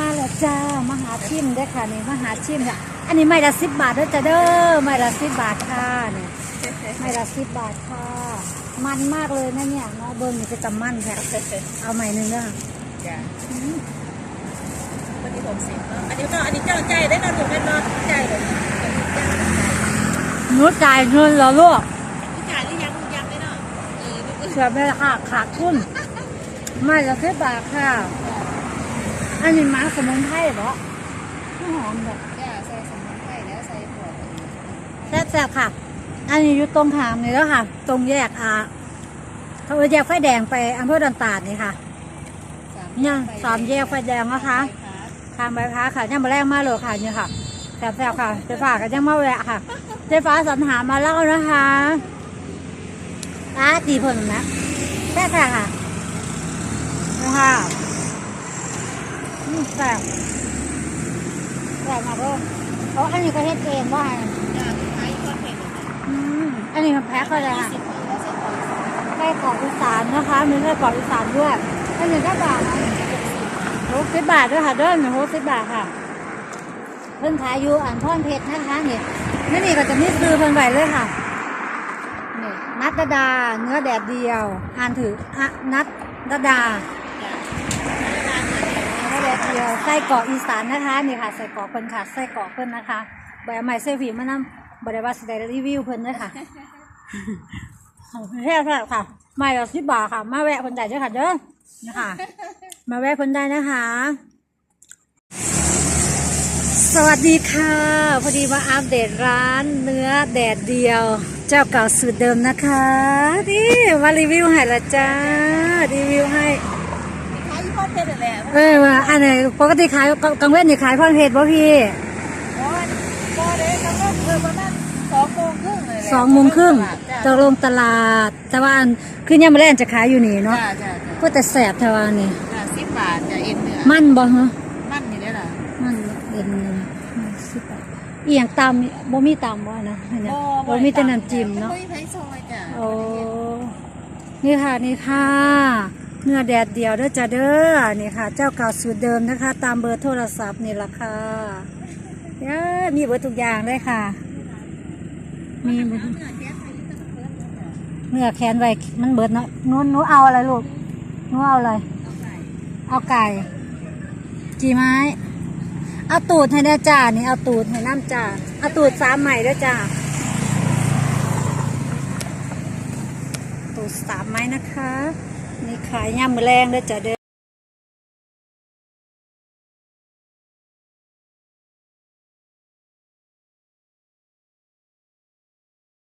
มาแล้วจ้ามาหาชิมได้อค่ะนี่มาหาชิมค่ะอันนี้ไม่ละสิบบาทเด้อจ้าเด้อไม่ละสิบบาทค่ะเนี่ยไม่ละสิบบาทค่ะ มันมากเลยนะเนี่ยเนาะเบิ้งนี่จะจำมันแท้เอาใหม่หนึ่งเด้อจ้ะวันนี้หกสิบเนาะอันนี้ก็อันนี้เจ้าใจได้นอนถูกได้นอนใจเลยหนูจ่ายเงินเหรอลูกจ่ายหรือยังยังไม่เนาะเออเสียไปละค่ะขาดทุนไม่ละสิบบาทค่ะ อันนี้มาสมุนไพรเหรอหอมแบบจ้ะใส่สมุนไพรแล้วใส่หัวแซ่บๆค่ะ อันนี้อยู่ตรงขามนี่แล้วค่ะ ตรงแยกอ่าเขาแยกไฟแดงไปอำเภอดอนตาดนี่ค่ะเนี่ยสามแยกไฟแดงนะคะทางใบพัดค่ะยังมาแรกมาเลยค่ะเนี่ยค่ะแซ่บๆค่ะเจ๊ฟ้าก็ยังมาแวะค่ะเจ๊ฟ้าสรรหามาเล่านะคะร้านดีเพิ่นนะแซ่บๆค่ะนะคะ อืมแซ่บแซ่บมากเลยเพราะอันนี้ก็เฮ็ดเองว่าจ้ะขายก้อนเผ็ดอืมอันนี้มันแพ็คอะไรค่ะสิบปีแล้วใส่หัวไส้กรอกอีสานนะคะมีไส้กรอกอีสานด้วยอันนี้ก็บาทหกสิบบาทด้วยค่ะเด้อหนึ่งหกสิบบาทค่ะเพิ่นขายอยู่อ่านพ่อนเพชรนะคะนี่นี่นี่ก็จะมีซื้อเพิ่นไว้เลยค่ะนี่นัดดาดาเนื้อแดดเดียวอ่านถืออะนัดดาดาจ้ะ เดดเดียวไส้กรอกอีสานนะคะนี่ค่ะไส้กรอกเพิ่นค่ะไส้กรอกเพิ่นนะคะใบใหม่เซฟีมานำบริวารสไดรีวิวเพิ่นด้วยค่ะแค่แค่ค่ะไม่ละสิบบาทค่ะ มาแวะคนใดด้วยค่ะเด้อนะคะมาแวะคนใดนะคะ สวัสดีค่ะ พอดีมาอัปเดตร้านเนื้อแดดเดียว เจ้าเก่าสูตรเดิมนะคะนี่มารีวิวให้ละจ้ารีวิวให้ ขายก้อนเผ็ดแหละเออว่าอันไหนปกติขายกลางเว้นนี่ขายพ่อเพจป่ะพี่โอ้ยก็เลยเขาก็เออประมาณสองโมงครึ่งเลยสองโมงครึ่งจ้ะจะลงตลาดแต่ว่าอันคือย่ามมาแล่นจะขายอยู่นี่เนาะจ้ะจ้ะก็แต่แสบแต่ว่านี่จ้ะสิบบาทจะเอ็นเนื้อมันบ่ฮะมันอยู่ได้หรอมันเอ็นเลยสิบบาทอีหยังตามบ่มีตามบ่นะอันเนี่ยบ่มีแต่น้ำจิ้มเนาะไม่มีไผ่ซอยจ้ะโอ้นี่ค่ะนี่ค่ะ เนื้อแดดเดียวเด้อจ้าเด้อนี่ค่ะ เจ้าเก่าสูตรเดิมนะคะ ตามเบอร์โทรศัพท์นี่ละค่ะเอ้ยมีเบอร์ทุกอย่างเลยค่ะ มีเบิดเนื้อแขนไว้มันเบิดเนาะหนู้นนู้เอาอะไรลูกหนู้เอาอะไร เอาไก่ กี่ไม้ เอาตูดให้ได้จ้า นี่เอาตูดให้น้ำจ้า เอาตูดสามใหม่ด้วยจ้า ตูดสามไม้นะคะ นี่ขายย่ำมือแรงด้วยจ้ะเด้อ